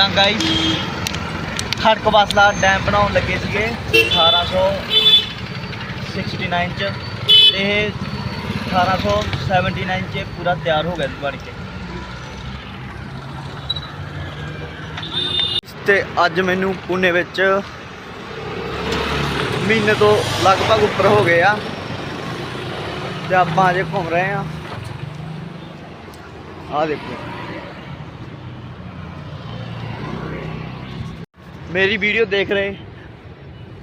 ਤਾਂ ਗਾਈਸ ਖੜਕ ਡੈਮ ਬਣਾਉਣ ਲੱਗੇ ਸੀਗੇ 1869 ਚ ਤੇ ਇਹ 1879 ਚ ਪੂਰਾ ਤਿਆਰ ਹੋ ਗਿਆ ਸੀ ਬਣ ਕੇ। ਤੇ ਅੱਜ ਮੈਨੂੰ ਪੁਨੇ ਵਿੱਚ ਮਹੀਨੇ ਤੋਂ ਲਗਭਗ ਉੱਪਰ ਹੋ ਗਏ ਆ। ਤੇ ਆਪਾਂ ਅਜੇ ਘੁੰਮ ਰਹੇ ਆ। ਆ ਦੇਖੋ। ਮੇਰੀ ਵੀਡੀਓ ਦੇਖ ਰਹੇ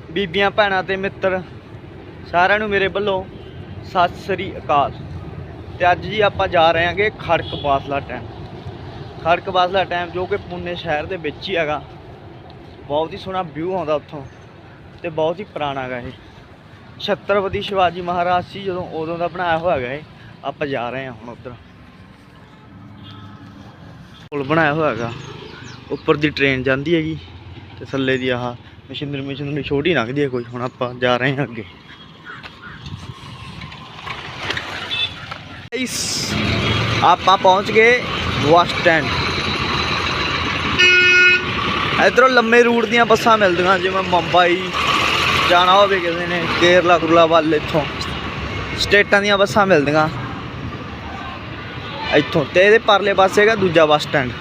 ਬੀਬੀਆਂ, ਭੈਣਾਂ ਤੇ ਮਿੱਤਰ, ਸਾਰਿਆਂ ਨੂੰ ਮੇਰੇ ਵੱਲੋਂ ਸਤਿ ਸ੍ਰੀ ਅਕਾਲ। ਤੇ ਅੱਜ ਜੀ ਆਪਾਂ ਜਾ ਰਹੇ ਹਾਂਗੇ ਖੜਕ ਬਾਸਲਾ ਡੈਮ ਖੜਕ ਬਾਸਲਾ ਡੈਮ ਜੋ ਕਿ ਪੁਣੇ ਸ਼ਹਿਰ ਦੇ ਵਿੱਚ ਹੀ ਹੈਗਾ। ਬਹੁਤ ਹੀ ਸੋਹਣਾ ਵਿਊ ਆਉਂਦਾ ਉੱਥੋਂ ਤੇ ਬਹੁਤ ਹੀ ਪੁਰਾਣਾ ਹੈਗਾ ਇਹ। ਛਤਰਪਤੀ ਸ਼ਿਵਾਜੀ ਮਹਾਰਾਜ ਸੀ ਜਦੋਂ ਉਦੋਂ ਦਾ ਬਣਾਇਆ ਹੋਇਆ ਹੈਗਾ ਇਹ। ਆਪਾਂ ਜਾ ਰਹੇ ਹਾਂ ਹੁਣ ਉੱਧਰ। ਪੁਲ ਬਣਾਇਆ ਹੋਇਆ ਹੈਗਾ। ਉੱਪਰ ਦੀ ਟ੍ਰੇਨ ਜਾਂਦੀ ਹੈਗੀ। ਤੇ ਥੱਲੇ ਦੀ ਆਹ ਮਸ਼ੀਨਰੀ ਮਸ਼ੀਨਰੀ ਛੋਟੀ ਲੱਗਦੀ ਹੈ ਕੋਈ, ਹੁਣ ਆਪਾਂ ਜਾ ਰਹੇ ਹਾਂ ਅੱਗੇ। ਇਸ ਆਪਾਂ ਪਹੁੰਚ ਗਏ ਬੱਸ ਸਟੈਂਡ। ਇਧਰੋਂ ਲੰਮੇ ਰੂਟ ਦੀਆਂ ਬੱਸਾਂ ਮਿਲਦੀਆਂ, ਜਿਵੇਂ ਮੁੰਬਈ ਜਾਣਾ ਹੋਵੇ ਕਿਸੇ ਨੇ, ਕੇਰਲਾ ਕੁਰਲਾ ਵੱਲ ਇੱਥੋਂ। ਸਟੇਟਾਂ ਦੀਆਂ ਬੱਸਾਂ ਮਿਲਦੀਆਂ। ਇੱਥੋਂ ਤੇ ਇਹਦੇ ਪਰਲੇ ਪਾਸੇ ਹੈਗਾ ਦੂਜਾ ਬੱਸ ਸਟੈਂਡ।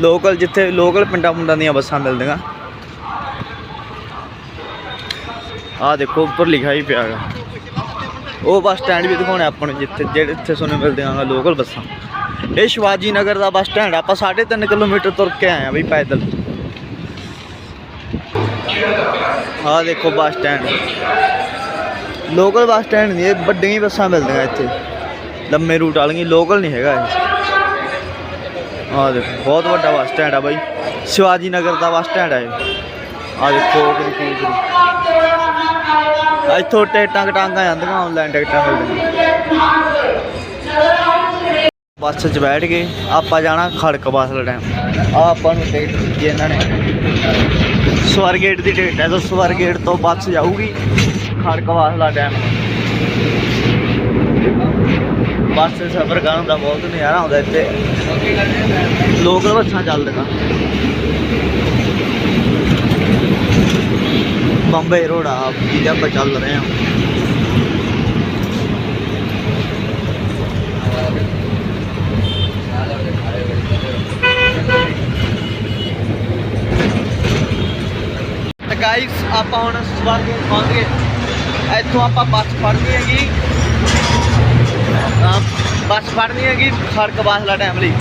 ਲੋਕਲ ਜਿੱਥੇ, ਲੋਕਲ ਪਿੰਡਾਂ ਪੁੰਡਾਂ ਦੀਆਂ ਬੱਸਾਂ ਮਿਲਦੀਆਂ। ਆਹ ਦੇਖੋ, ਉੱਪਰ ਲਿਖਿਆ ਹੀ ਪਿਆ ਹੈਗਾ। ਉਹ ਬੱਸ ਸਟੈਂਡ ਵੀ ਦਿਖਾਉਣਾ ਆਪਾਂ ਨੂੰ ਜਿੱਥੇ ਜਿਹੜੇ ਇੱਥੇ ਸਾਨੂੰ ਮਿਲਦੀਆਂ ਲੋਕਲ ਬੱਸਾਂ। ਇਹ ਸ਼ਿਵਾਜੀ ਨਗਰ ਦਾ ਬੱਸ ਸਟੈਂਡ ਆ। ਆਪਾਂ 3.5 ਕਿਲੋਮੀਟਰ ਤੁਰ ਕੇ ਆਏ ਆ ਬਈ ਪੈਦਲ। ਆਹ ਦੇਖੋ bus stand local bus stand ਨਹੀਂ, ਇਹ ਵੱਡੀਆਂ ਹੀ ਬੱਸਾਂ ਮਿਲਦੀਆਂ ਇੱਥੇ। ਲੰਮੇ ਰੂਟ ਵਾਲੀਆਂ ਲੋਕਲ ਨਹੀਂ ਹੈਗਾ ਇਹ। ਆਹ ਦੇਖੋ, ਬਹੁਤ ਵੱਡਾ ਬੱਸ ਸਟੈਂਡ ਆ ਬਾਈ। ਸ਼ਿਵਾਜੀ ਨਗਰ ਦਾ ਬੱਸ ਸਟੈਂਡ ਆ ਇਹ। ਆਹ ਦੇਖੋ ਕਿੰਨੀ ਕਿੰਨੀ ਇੱਥੋਂ ਟਿਕਟਾਂ ਕਟਾਂਗਾ ਜਾਂਦੀਆਂ ਆਨਲਾਈਨ ਟਿਕਟਾਂ ਮਿਲਦੀਆਂ। ਬੱਸ 'ਚ ਬੈਠ ਕੇ ਆਪਾਂ ਜਾਣਾ ਖੜਕ ਬਾਸਲਾ ਡੈਮ ਆ ਆਪਾਂ ਨੂੰ ਟਿਕਟ ਦਿੱਤੀ ਇਹਨਾਂ ਨੇ। ਸਵਰਗੇਟ ਦੀ ਟਿਕਟ ਹੈ ਤਾਂ ਸਵਰਗੇਟ ਤੋਂ ਬੱਸ ਜਾਊਗੀ ਖੜਕ ਬਾਸਲਾ ਡੈਮ ਬੱਸ 'ਤੇ ਸਫ਼ਰ ਕਰਨ ਦਾ ਬਹੁਤ ਨਜ਼ਾਰਾ ਆਉਂਦਾ ਇੱਥੇ। ਲੋਕਲ ਬੱਸਾਂ ਚੱਲਦੀਆਂ। ਬੰਬੇ ਰੋਡ ਆ ਜਿਹਦੇ ਆਪਾਂ ਚੱਲ ਰਹੇ ਹਾਂ। ਤੇ ਆਪਾਂ ਹੁਣ ਸਵਾਰੀ ਪਹੁੰਚ ਇੱਥੋਂ ਆਪਾਂ ਬੱਸ ਫੜਨੀ ਹੈਗੀ। ਬੱਸ ਫੜਨੀ ਹੈਗੀ ਸੜਕ ਬਾਸਲਾ ਟਾਈਮ ਲਈ।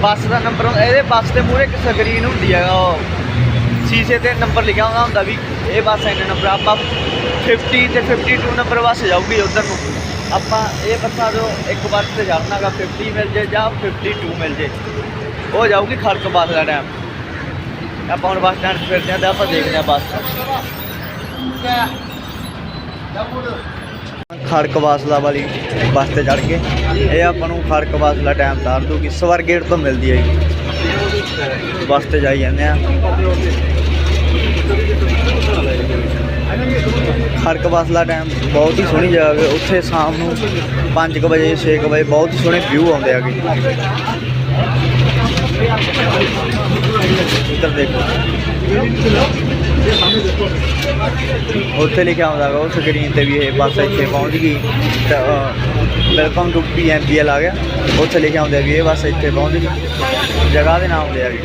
ਬੱਸ ਦਾ ਨੰਬਰ ਇਹਦੇ ਬੱਸ ਦੇ ਮੂਹਰੇ ਇੱਕ ਸਕਰੀਨ ਹੁੰਦੀ ਹੈਗਾ ਉਹ। ਸ਼ੀਸ਼ੇ ਤੇ ਨੰਬਰ ਲਿਖਿਆ ਹੁੰਦਾ ਹੁੰਦਾ ਵੀ ਇਹ ਬੱਸ ਇੰਨੇ ਨੰਬਰ ਆਪਾਂ 50 ਤੇ 52 ਨੰਬਰ ਬੱਸ ਜਾਊਗੀ ਉਧਰ ਨੂੰ। ਆਪਾਂ ਇਹ ਬੱਸਾਂ ਤੋਂ ਇੱਕ ਬੱਸ ਤੇ ਜਾਣਾਗਾ 50 ਮਿਲ ਜੇ ਜਾਂ 52 ਮਿਲ ਜੇ। ਉਹ ਜਾਊਗੀ ਖੜਕ ਬਾਸਲਾ ਟਾਈਮ ਆਪਾਂ ਹੁਣ ਬੱਸ ਸਟੈਂਡ 'ਤੇ ਫਿਰਦੇ ਹਾਂ ਤੇ ਆਪਾਂ ਦੇਖਦੇ ਹਾਂ ਬੱਸ। ਖੜਕ ਵਾਸਲਾ ਵਾਲੀ ਬੱਸ ਤੇ ਚੜ ਕੇ, ਇਹ ਆਪਾਂ ਨੂੰ ਖੜਕ ਵਾਸਲਾ ਟਾਈਮ ਤਾਰ ਦੂਗੀ ਸਵਰਗੇਟ ਤੋਂ ਮਿਲਦੀ ਹੈ ਬੱਸ ਤੇ ਜਾਈ ਜਾਂਦੇ ਆ। ਖੜਕ ਵਾਸਲਾ ਡੈਮ ਬਹੁਤ ਹੀ ਸੋਹਣੀ ਜਗ੍ਹਾ ਹੈ ਉੱਥੇ ਸ਼ਾਮ ਨੂੰ 5 ਵਜੇ 6 ਵਜੇ ਬਹੁਤ ਹੀ ਸੋਹਣੇ ਵਿਊ ਆਉਂਦੇ ਆਗੇ ਇੱਧਰ ਦੇਖੋ ਉੱਥੇ ਲਿਖਿਆ ਹੁੰਦਾ ਹੈਗਾ ਉਹ ਸਕਰੀਨ ਤੇ ਵੀ ਇਹ ਬੱਸ ਇੱਥੇ ਪਹੁੰਚ ਗਈ ਵੈਲਕਮ ਟੂ ਪੀਐਮਪੀਐਲ ਆ ਗਿਆ ਉੱਥੇ ਲਿਖਿਆ ਹੁੰਦਾ ਵੀ ਇਹ ਬੱਸ ਇੱਥੇ ਪਹੁੰਚ ਗਈ ਜਗ੍ਹਾ ਦੇ ਨਾਮ ਦੇ ਆ ਗਏ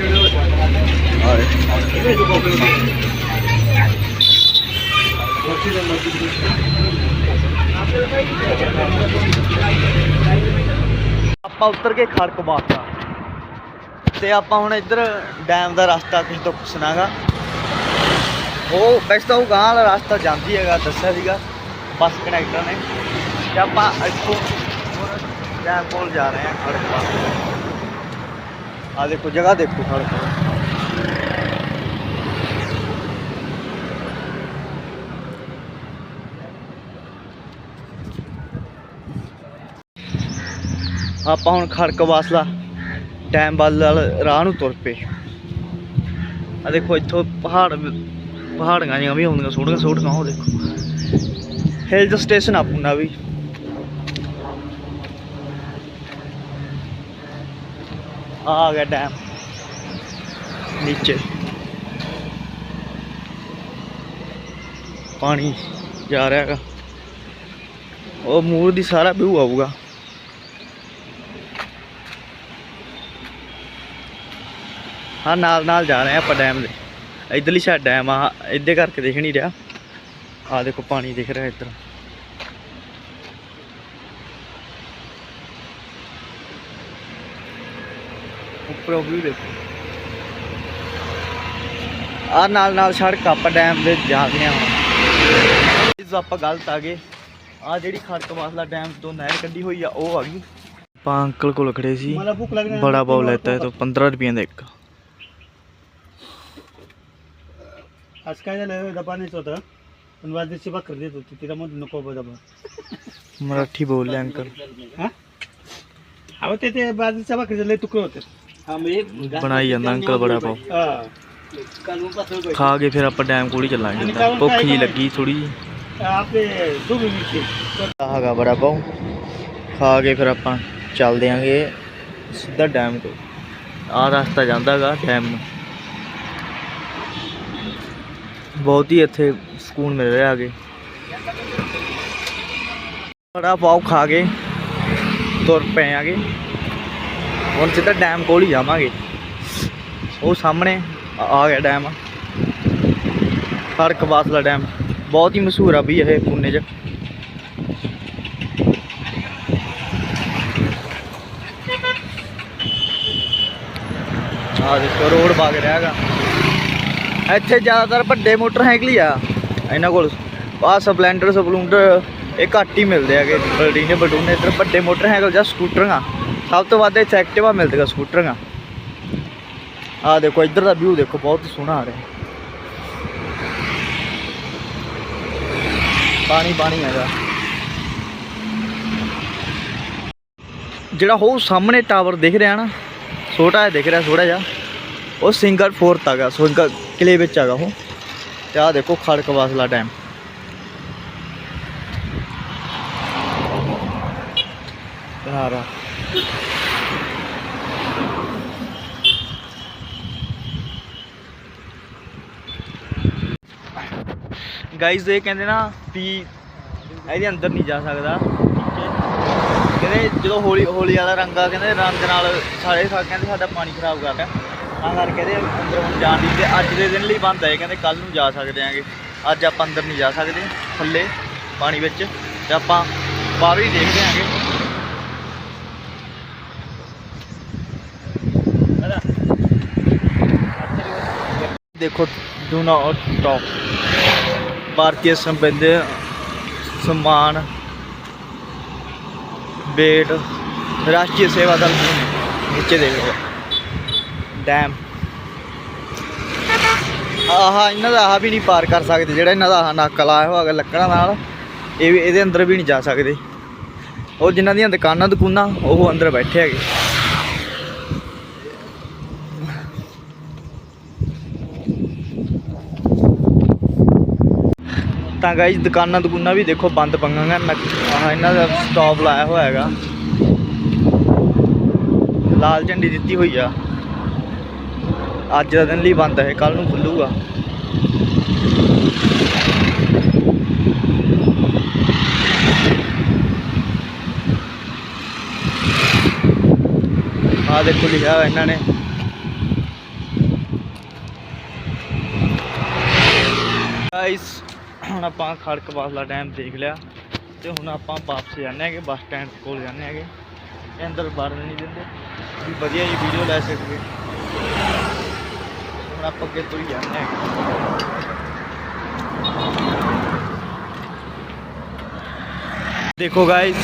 ਆਪਾਂ ਉੱਤਰ ਕੇ ਖੜਕ ਬਾਤਾ ਤੇ ਆਪਾਂ ਹੁਣ ਇੱਧਰ ਡੈਮ ਦਾ ਰਸਤਾ ਕੁਝ ਤੋਂ ਪੁੱਛਣਾਗਾ ਉਹ ਵੈਸੇ ਤਾਂ ਉਹ ਗਾਂ ਵਾਲਾ ਰਸਤਾ ਜਾਂਦੀ ਹੈਗਾ, ਦੱਸਿਆ ਸੀਗਾ ਬੱਸ ਕਨੈਕਟਰ ਨੇ। ਤੇ ਆਪਾਂ ਇੱਥੋਂ ਡੈਮ ਕੋਲ ਜਾ ਰਹੇ ਹਾਂ ਖੜਕ ਬਾਤਾ ਆ ਦੇਖੋ, ਜਗ੍ਹਾ ਦੇਖੋ ਖੜਕ ਆਪਾਂ ਹੁਣ ਖੜਕ ਵਾਸਲਾ ਡੈਮ ਵੱਲ ਰਾਹ ਨੂੰ ਤੁਰ ਪਏ। ਆ ਦੇਖੋ, ਇੱਥੋਂ ਪਹਾੜ, ਪਹਾੜੀਆਂ ਜਿਹੀਆਂ ਵੀ ਆਉਂਦੀਆਂ ਸੋਹਣੀਆਂ ਸੋਹਣੀਆਂ ਉਹ ਦੇਖੋ। ਹਿਲ ਸਟੇਸ਼ਨ ਆ ਪੂਨਾ ਵੀ। ਆ ਆ ਗਿਆ ਡੈਮ ਨੀਚੇ। ਪਾਣੀ ਜਾ ਰਿਹਾ ਹੈਗਾ। ਉਹ ਮੂਰ ਦੀ ਸਾਰਾ ਵਿਊ ਆਊਗਾ। ਹਾਂ ਨਾਲ ਨਾਲ ਜਾ ਰਹੇ ਆਪਾਂ ਡੈਮ ਦੇ। ਇਧਰਲੀ ਸਾਈਡ ਡੈਮ ਆ ਇੱਦੇ ਕਰਕੇ ਦੇਖ ਨਹੀਂ ਰਿਹਾ। ਆ ਦੇਖੋ ਪਾਣੀ ਦਿਖ ਰਿਹਾ ਇੱਧਰ। ਉੱਪਰੋਂ ਵੀ ਦੇਖੋ। ਆ ਨਾਲ ਨਾਲ ਸੜਕ ਆਪਾਂ ਡੈਮ ਦੇ ਜਾ ਰਹੇ ਹਾਂ। ਇਸ ਆਪਾਂ ਗਲਤ ਆ ਗਏ। ਆ ਜਿਹੜੀ ਖੜਕਵਾਸਲਾ ਡੈਮ ਤੋਂ ਨਹਿਰ ਕੱਢੀ ਹੋਈ ਆ ਉਹ ਆ ਗਈ। ਆਪਾਂ ਅੰਕਲ ਕੋਲ ਖੜੇ ਸੀ। ਬੜਾ ਬਾਉ ਲੈਤਾ ਹੈ ਤਾਂ 15 ਰੁਪਏ ਦਾ ਇੱਕ। आज काय झालं डबा नाहीच होतं पण वाजण्याची भाकर देत होती तिला म्हणून नको बा डबा मराठी बोलले अंकल हा अहो ते ते बाजरीच्या भाकरीचे लय तुकडे होते ਬਣਾਈ ਜਾਂਦਾ ਅੰਕਲ ਬੜਾ ਪਾਓ हा ਖਾ ਕੇ ਫਿਰ ਆਪਾਂ ਡੈਮ ਕੋਲ ਹੀ ਚੱਲਾਂਗੇ ਏਦਾਂ। ਭੁੱਖ ਜੀ ਲੱਗੀ ਥੋੜੀ ਜੀ आपले डुबी मिरची ਹੈਗਾ ਬੜਾ ਪਾਓ ਖਾ ਕੇ ਫਿਰ ਆਪਾਂ ਚੱਲਦੇ ਆਂਗੇ ਸਿੱਧਾ ਡੈਮ ਕੋਲ ਆਹ ਰਸਤਾ ਜਾਂਦਾਗਾ ਡੈਮ ਨੂੰ ਬਹੁਤ ਹੀ ਇੱਥੇ ਸਕੂਨ ਮਿਲ ਰਿਹਾ ਆਗੇ ਬੜਾ ਪਾਓ ਖਾ ਕੇ ਤੁਰ ਪਏ ਆਗੇ ਹੁਣ ਸਿੱਧਾ ਡੈਮ ਕੋਲ ਹੀ ਜਾਵਾਂਗੇ ਉਹ ਸਾਹਮਣੇ ਆ ਆ ਗਿਆ ਡੈਮ ਖੜਕ ਵਾਸਲਾ ਡੈਮ ਬਹੁਤ ਹੀ ਮਸ਼ਹੂਰ ਆ ਵੀ ਇਹ ਪੁਣੇ 'ਚ ਆ ਦੇਖੋ ਰੋਡ ਵਗ ਰਿਹਾ ਹੈਗਾ ਇੱਥੇ ਜ਼ਿਆਦਾਤਰ ਵੱਡੇ ਮੋਟਰਸਾਈਕਲ ਹੀ ਆ। ਇਹਨਾਂ ਕੋਲ ਆ ਸਪਲੈਂਡਰ, ਸਪਲੂਂਡਰ, ਇਹ ਘੱਟ ਹੀ ਮਿਲਦੇ ਹੈਗੇ। ਬਲਡੀਨੇ ਬਲਡੂਨੇ ਇੱਧਰ ਵੱਡੇ ਮੋਟਰਸਾਈਕਲ ਜਾਂ ਸਕੂਟਰਾਂ ਸਭ ਤੋਂ ਵੱਧ ਇੱਥੇ ਐਕਟਿਵਾ ਮਿਲਦੇਗਾ ਸਕੂਟਰਾਂ ਆ ਦੇਖੋ, ਇੱਧਰ ਦਾ ਵਿਊ ਦੇਖੋ, ਬਹੁਤ ਸੋਹਣਾ ਆ ਰਿਹਾ। ਪਾਣੀ ਪਾਣੀ ਹੈਗਾ ਜਿਹੜਾ ਉਹ ਸਾਹਮਣੇ ਟਾਵਰ ਦਿਖ ਰਿਹਾ ਨਾ, ਛੋਟਾ ਜਿਹਾ ਦਿਖ ਰਿਹਾ ਥੋੜਾ ਜਿਹਾ। ਉਹ ਸਿੰਗਲ ਫੋਰਥ ਹੈਗਾ ਸਿੰਗਲ ਕਿਲੇ ਵਿੱਚ ਹੈਗਾ ਉਹ। ਤੇ ਆਹ ਦੇਖੋ ਖੜਕ ਵਾਸਲਾ ਡੈਮ। ਯਾਰਾ ਗਾਈਜ਼ ਇਹ ਕਹਿੰਦੇ ਨਾ ਵੀ ਇਹਦੇ ਅੰਦਰ ਨਹੀਂ ਜਾ ਸਕਦਾ। ਕਹਿੰਦੇ ਜਦੋਂ ਹੋਲੀ ਹੋਲੀ ਵਾਲਾ ਰੰਗ ਆ, ਕਹਿੰਦੇ ਰੰਗ ਨਾਲ ਸਾਰੇ ਕਹਿੰਦੇ ਸਾਡਾ ਪਾਣੀ ਖਰਾਬ ਕਰ ਰਿਹਾ ਤਾਂ ਕਰਕੇ ਇਹਦੇ ਅੰਦਰ ਹੁਣ ਜਾਣ ਦੀ ਤੇ ਅੱਜ ਦੇ ਦਿਨ ਲਈ ਬੰਦ ਹੈ ਕਹਿੰਦੇ ਕੱਲ ਨੂੰ ਜਾ ਸਕਦੇ ਆਂਗੇ ਅੱਜ ਆਪਾਂ ਅੰਦਰ ਨਹੀਂ ਜਾ ਸਕਦੇ ਥੱਲੇ ਪਾਣੀ ਵਿੱਚ ਤੇ ਆਪਾਂ ਬਾਹਰ ਹੀ ਦੇਖਦੇ ਆਂਗੇ ਦੇਖੋ ਡੂ ਨਾਟ ਸਟਾਪ ਭਾਰਤੀ ਸੰਬੰਧ ਸਨਮਾਨ बेट राष्ट्रीय सेवा दल पुणे नीचे देखो ਡੈਮ ਆਹ, ਇਹਨਾਂ ਦਾ ਆਹ ਵੀ ਨਹੀਂ ਪਾਰ ਕਰ ਸਕਦੇ, ਜਿਹੜਾ ਇਹਨਾਂ ਦਾ ਨਾਕਾ ਲਾਇਆ ਹੋਇਆ ਲੱਕੜਾਂ ਨਾਲ, ਇਹ ਵੀ ਇਹਦੇ ਅੰਦਰ ਵੀ ਨਹੀਂ ਜਾ ਸਕਦੇ। ਉਹ ਜਿਨ੍ਹਾਂ ਦੀਆਂ ਦੁਕਾਨਾਂ ਦੁਕਾਨਾਂ, ਉਹ ਅੰਦਰ ਬੈਠੇ ਹੈਗੇ। ਤਾਂ ਗਾਇਸ ਦੁਕਾਨਾਂ ਦੁਕਾਨਾਂ ਵੀ ਦੇਖੋ ਬੰਦ ਪੰਗਾਂਗਾ ਆਹ ਇਹਨਾਂ ਦਾ ਸਟਾਪ ਲਾਇਆ ਹੋਇਆ ਹੈਗਾ। ਲਾਲ ਝੰਡੀ ਦਿੱਤੀ ਹੋਈ ਆ। ਅੱਜ ਦਾ ਦਿਨ ਲਈ ਬੰਦ ਹੈ ਕੱਲ ਨੂੰ ਖੁੱਲੂਗਾ। ਆ ਦੇਖੋ ਲਿਖਿਆ ਹੋਇਆ ਇਹਨਾਂ ਨੇ। ਗਾਇਸ ਹੁਣ ਆਪਾਂ ਖੜਕ ਵਾਸਲਾ ਡੈਮ ਦੇਖ ਲਿਆ ਤੇ ਹੁਣ ਆਪਾਂ ਵਾਪਸ ਜਾਂਦੇ ਹੈਗੇ, ਬੱਸ ਸਟੈਂਡ ਕੋਲ ਜਾਂਦੇ ਹੈਗੇ। ਇਹ ਅੰਦਰ ਵੜਨ ਨਹੀਂ ਦਿੰਦੇ। ਵੀ ਵਧੀਆ ਜੀ ਵੀਡੀਓ ਲੈ ਸਕੀਏ ਹੁਣ ਆਪਾਂ ਅੱਗੇ ਤੋਂ ਜਾਂਦੇ ਹੈਗੇ ਦੇਖੋ ਗਾਇਸ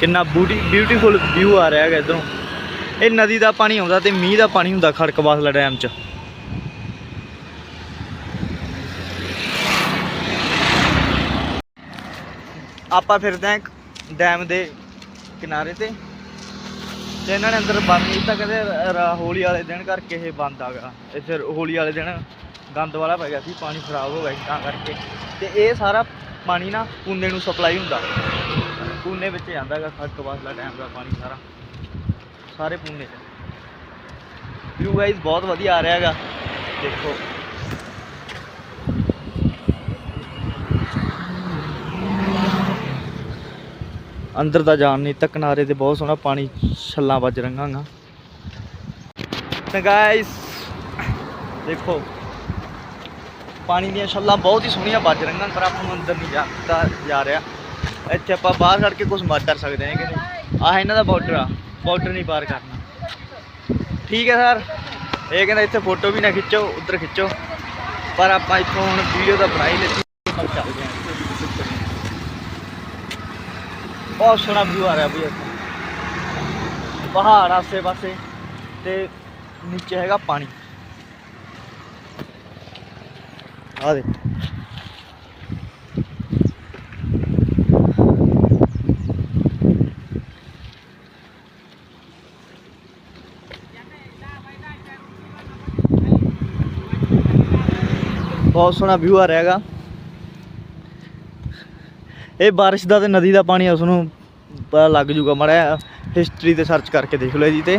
ਕਿੰਨਾ ਬੂਟੀ ਬਿਊਟੀਫੁਲ ਵਿਊ ਆ ਰਿਹਾ ਹੈਗਾ ਇਧਰੋਂ। ਇਹ ਨਦੀ ਦਾ ਪਾਣੀ ਆਉਂਦਾ ਤੇ ਮੀਂਹ ਦਾ ਪਾਣੀ ਹੁੰਦਾ ਖੜਕ ਵਾਸਲਾ ਡੈਮ 'ਚ। ਆਪਾਂ ਫਿਰਦੇ ਆਂ ਡੈਮ ਦੇ ਕਿਨਾਰੇ ਤੇ। ਤੇ ਇਹਨਾਂ ਨੇ ਅੰਦਰ ਬੰਦ ਕੀਤਾ, ਕਹਿੰਦੇ ਰ- ਹੋਲੀ ਵਾਲੇ ਦਿਨ ਕਰਕੇ ਇਹ ਬੰਦ ਆਗਾ ਇਹ ਫਿਰ ਹੋਲੀ ਵਾਲੇ ਦਿਨ ਗੰਦ ਵਾਲਾ ਪੈ ਗਿਆ ਸੀ, ਪਾਣੀ ਖਰਾਬ ਹੋ ਗਿਆ ਸੀ ਤਾਂ ਕਰਕੇ। ਤੇ ਇਹ ਸਾਰਾ ਪਾਣੀ ਨਾ ਪੂਨੇ ਨੂੰ ਸਪਲਾਈ ਹੁੰਦਾ। ਪੂਨੇ ਵਿੱਚ ਜਾਂਦਾ ਹੈਗਾ, ਖੜਕ ਵਾਸਲਾ ਡੈਮ ਦਾ ਪਾਣੀ ਸਾਰਾ। ਸਾਰੇ ਪੂਨੇ 'ਚ। ਵਿਊ ਗਾਈਜ਼ ਬਹੁਤ ਵਧੀਆ ਆ ਰਿਹਾ ਹੈਗਾ। ਦੇਖੋ। ਅੰਦਰ ਦਾ ਜਾਣ ਨਹੀਂ ਤਾਂ ਕਿਨਾਰੇ ਤੇ ਬਹੁਤ ਸੋਹਣਾ ਪਾਣੀ ਛੱਲਾਂ ਵੱਜ ਰਹੀਆਂ ਗਾ। ਤਾਂ ਗਾਇਸ ਦੇਖੋ, ਪਾਣੀ ਦੀਆਂ ਛੱਲਾਂ ਬਹੁਤ ਹੀ ਸੋਹਣੀਆਂ ਵੱਜ ਰਹੀਆਂ ਪਰ ਆਪਾਂ ਨੂੰ ਅੰਦਰ ਨਹੀਂ ਜਾਂਦਾ ਜਾ ਰਿਹਾ। ਇੱਥੇ ਆਪਾਂ ਬਾਹਰ ਖੜ ਕੇ ਕੁਝ ਮਰ ਕਰ ਸਕਦੇ ਹਾਂ ਕਿ ਨਹੀਂ। ਆਹ ਇਹਨਾਂ ਦਾ ਬਾਰਡਰ ਆ ਬਾਰਡਰ ਨਹੀਂ ਪਾਰ ਕਰਨਾ। ਠੀਕ ਹੈ ਸਰ ਇਹ ਕਹਿੰਦਾ ਇੱਥੇ ਫੋਟੋ ਵੀ ਨਾ ਖਿੱਚੋ, ਉੱਧਰ ਖਿੱਚੋ। ਪਰ ਆਪਾਂ ਇੱਥੋਂ ਹੁਣ ਵੀਡੀਓ ਤਾਂ ਬਣਾਈ ਹੀ ਚੱਲਦੇ ਹਾਂ। ਬਹੁਤ ਸੋਹਣਾ ਵਿਊ ਆ ਰਿਹਾ ਵੀ ਇੱਥੇ ਪਹਾੜ ਆਸੇ ਪਾਸੇ ਤੇ ਨੀਚੇ ਹੈਗਾ ਪਾਣੀ ਆ ਦੇ ਬਹੁਤ ਸੋਹਣਾ ਵਿਊ ਆ ਰਿਹਾ ਹੈਗਾ ਇਹ ਬਾਰਿਸ਼ ਦਾ ਤੇ ਨਦੀ ਦਾ ਪਾਣੀ ਉਸ ਨੂੰ ਪਤਾ ਲੱਗ ਜੂਗਾ ਮੜਾ ਹਿਸਟਰੀ ਤੇ ਸਰਚ ਕਰਕੇ ਦੇਖ ਲਓ ਜੀ ਤੇ।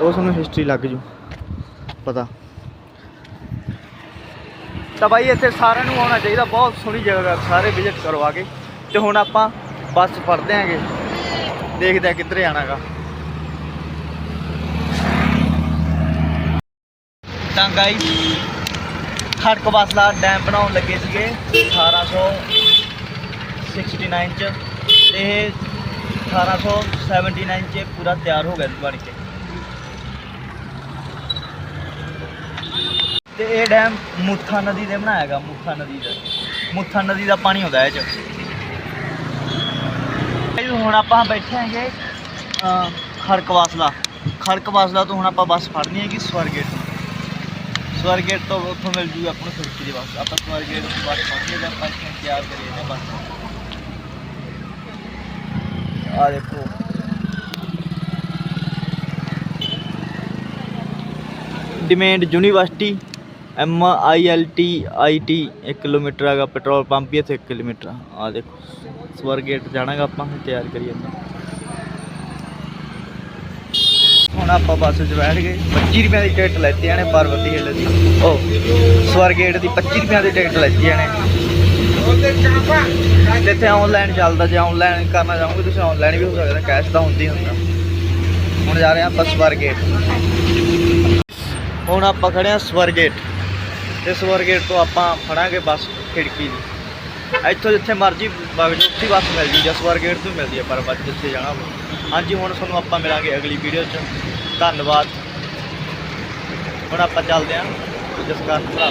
ਉਸ ਨੂੰ ਹਿਸਟਰੀ ਲੱਗ ਜੂ। ਪਤਾ। ਤਾਂ ਬਾਈ, ਇੱਥੇ ਸਾਰਿਆਂ ਨੂੰ ਆਉਣਾ ਚਾਹੀਦਾ। ਬਹੁਤ ਸੋਹਣੀ ਜਗ੍ਹਾ ਸਾਰੇ ਵਿਜ਼ਿਟ ਕਰੋ ਆ ਕੇ। ਤੇ ਹੁਣ ਆਪਾਂ ਬੱਸ ਫੜਦੇ ਆਂਗੇ। ਦੇਖਦੇ ਆ ਕਿੱਧਰ ਜਾਣਾਗਾ ਤਾਂ ਗਾਈਸ ਖੜਕ ਵਾਸਲਾ ਡੈਮ ਬਣਾਉਣ ਲੱਗੇ ਸੀਗੇ। 1869 ਚ ਤੇ ਇਹ 1879 ਚ ਪੂਰਾ ਤਿਆਰ ਹੋ ਗਿਆ ਸੀ ਬਣ ਕੇ ਤੇ ਇਹ ਡੈਮ ਮੁੱਥਾ ਨਦੀ ਦੇ ਬਣਾਇਆ ਗਾ ਮੁੱਥਾ ਨਦੀ ਦਾ। ਮੁੱਥਾ ਨਦੀ ਦਾ ਪਾਣੀ ਆਉਂਦਾ ਇਹ ਚ। ਹੁਣ ਆਪਾਂ ਬੈਠੇ ਆਂਗੇ ਅਹ, ਖੜਕ ਵਾਸਲਾ ਖੜਕ ਵਾਸਲਾ ਤੋਂ ਹੁਣ ਆਪਾਂ ਬੱਸ ਫੜਨੀ ਹੈਗੀ ਸਵਰਗੇਟ ਸਵਰਗੇਟ ਤੋਂ ਉੱਥੋਂ ਮਿਲ ਜੂਗੀ ਆਪਾਂ ਨੂੰ ਖਿੜਕੀ ਦੀ ਬੱਸ। ਆਪਾਂ ਸਵਰਗੇਟ ਤੋਂ ਬੱਸ ਫੜਨੀ ਹੈ ਆਪਾਂ ਤਿਆਰ ਕਰੀਏ ਨੇ ਬੱਸ ਆ ਦੇਖੋ। Demand university M I L T I T 1 kilometre ਹੈਗਾ, ਪੈਟਰੋਲ ਪੰਪ ਵੀ ਇੱਥੇ 1 ਕਿਲੋਮੀਟਰ ਆ। ਆਹ ਦੇਖੋ ਸਵਰਗੇਟ ਜਾਣਾਗਾ ਆਪਾਂ, ਤਿਆਰ ਕਰੀਏ ਤਾਂ ਹੁਣ ਆਪਾਂ ਬੱਸ 'ਚ ਬੈਠ ਗਏ। 25 ਰੁਪਏ ਦੀ ਟਿਕਟ ਲੈਤੀ ਨੇ ਪਾਰਵਤੀ ਹਿੱਲ ਦੀ ਉਹ ਸਵਰਗੇਟ ਦੀ 25 ਰੁਪਏ ਦੀ ਟਿਕਟ ਲੈਤੀ ਨੇ। ਜਿੱਥੇ ਆਨਲਾਈਨ ਚੱਲਦਾ, ਜੇ ਆਨਲਾਈਨ ਕਰਨਾ ਚਾਹੋਗੇ, ਤੁਸੀਂ ਆਨਲਾਈਨ ਵੀ ਹੋ ਸਕਦਾ ਕੈਸ਼ ਤਾਂ ਹੁੰਦੀ ਹੁੰਦਾ। ਹੁਣ ਜਾ ਰਹੇ ਹਾਂ ਆਪਾਂ ਸਵਰਗੇਟ ਹੁਣ ਆਪਾਂ ਖੜੇ ਹਾਂ ਸਵਰਗੇਟ ਤੇ ਸਵਰਗੇਟ ਤੋਂ ਆਪਾਂ ਫੜਾਂਗੇ ਬੱਸ, ਖਿੜਕੀ ਦੀ। ਇੱਥੋਂ ਜਿੱਥੇ ਮਰਜ਼ੀ ਵਗ ਜਾਓ, ਉੱਥੇ ਹੀ ਬੱਸ ਮਿਲ ਜੀ ਜਾਂ ਸਵਰਗੇਟ ਤੋਂ ਹੀ ਮਿਲਦੀ ਹੈ ਪਰ ਬੱਸ ਜਿੱਥੇ ਜਾਣਾ ਹੋਵੇ। ਹਾਂਜੀ, ਹੁਣ ਤੁਹਾਨੂੰ ਆਪਾਂ ਮਿਲਾਂਗੇ ਅਗਲੀ ਵੀਡੀਓ 'ਚ। ਧੰਨਵਾਦ। ਹੁਣ ਆਪਾਂ ਚੱਲਦੇ ਹਾਂ। ਜਸਕਰਨ ਭਰਾ